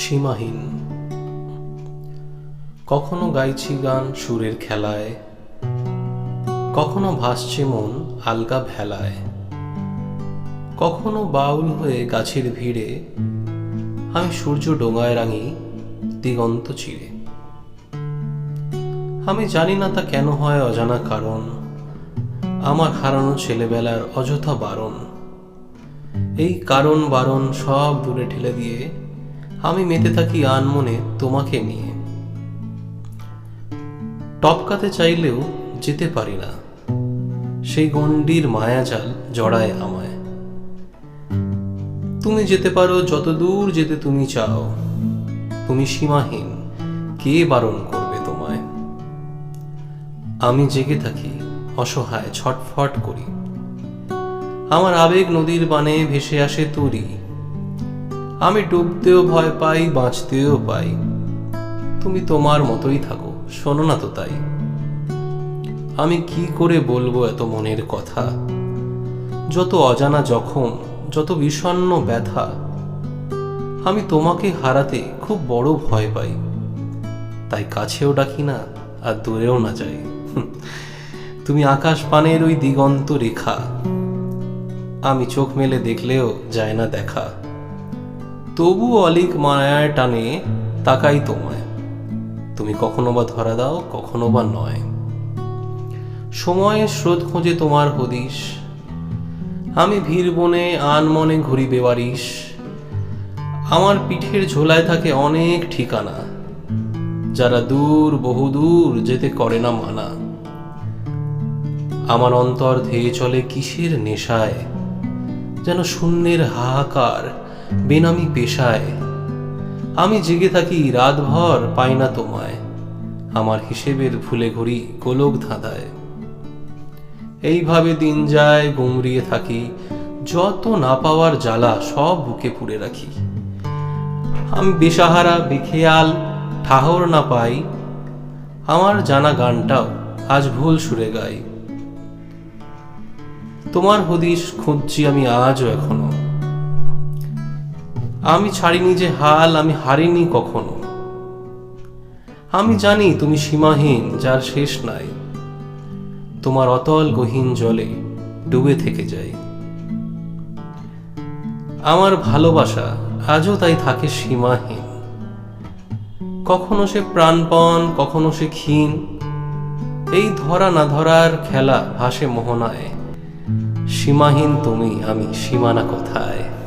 সীমাহীন। কখনো গাইছি গান সুরের খেলায়, কখনো ভাসছে মন আলগা ভেলায়, কখনো বাউল হয়ে গাছের ভিড়ে, আমি সূর্য ডোঙায় রাঙি দিগন্ত চিরে। আমি জানি না তা কেন হয় অজানা কারণ, আমার হারানো ছেলেবেলার অযথা বারণ। এই কারণ বারণ সব দূরে ঠেলে দিয়ে আমি মেতে থাকি আনমনে তোমাকে নিয়ে। টপকাতে চাইলেও যেতে পারি না। সেই গণ্ডির মায়াজাল জড়ায় আমায়। তুমি যেতে পারো যত দূর যেতে তুমি চাও। তুমি সীমাহীন, কে বারণ করবে তোমায়? আমি জেগে থাকি, অসহায় ছটফট করি। আমার আবেগ নদীর বানে ভেসে আসে তুরি। আমি ডুবতেও ভয় পাই, বাঁচতেও পাই। তুমি তোমার মতোই থাকো, শোনো না তো তাই। আমি কি করে বলব এত মনের কথা? যত অজানা জখম, যত বিষণ্ণ ব্যথা, আমি তোমাকে হারাতে খুব বড় ভয় পাই। তাই কাছেও ডাকি না, আর দূরেও না যাই। তুমি আকাশ পানের ওই দিগন্ত রেখা। আমি চোখ মেলে দেখলেও যায় না দেখা। তবু অলিক মায়ার টানে তাকাই তোমায়। তুমি কখনো বা ধরা দাও, কখনো বা নয়। সময়ের স্রোত খোঁজে তোমার হদিশ। আমি ভিড় বনে, আন মনে ঘুরি বেবারিশ আমার পিঠের ঝোলায় থাকে অনেক ঠিকানা। যারা দূর, বহু দূর যেতে করে না মানা। আমার অন্তর ধেয়ে চলে কিসের নেশায়? যেন শূন্যের হাহাকার বেনামি পেশায়। আমি জেগে থাকি রাতভর পাই না তোমায়। আমার হিসেবের ভুলে ঘুরি গোলক ধাঁধায়। এইভাবে দিন যায়, গুমরিয়ে থাকি। যত না পাওয়ার জ্বালা সব বুকে পুড়ে রাখি। আমি বেসাহারা, বেখেয়াল, ঠাহর না পাই। আমার জানা গানটাও আজ ভুল সুরে গাই। তোমার হদিশ খুঁজছি আমি আজও এখনও। আমি ছাড়িনি যে হাল, আমি হারিনি কখনো। আমি জানি তুমি সীমাহীন, যার শেষ নাই। তোমার অতল গহীন জলে ডুবে থেকে যাই। আমার ভালোবাসা আজও তাই থাকে সীমাহীন। কখনো সে প্রাণপণ, কখনো সে ক্ষীণ। এই ধরা না ধরার খেলা ভাসে মোহনায়। সীমাহীন তুমি, আমি সীমানা কোথায়?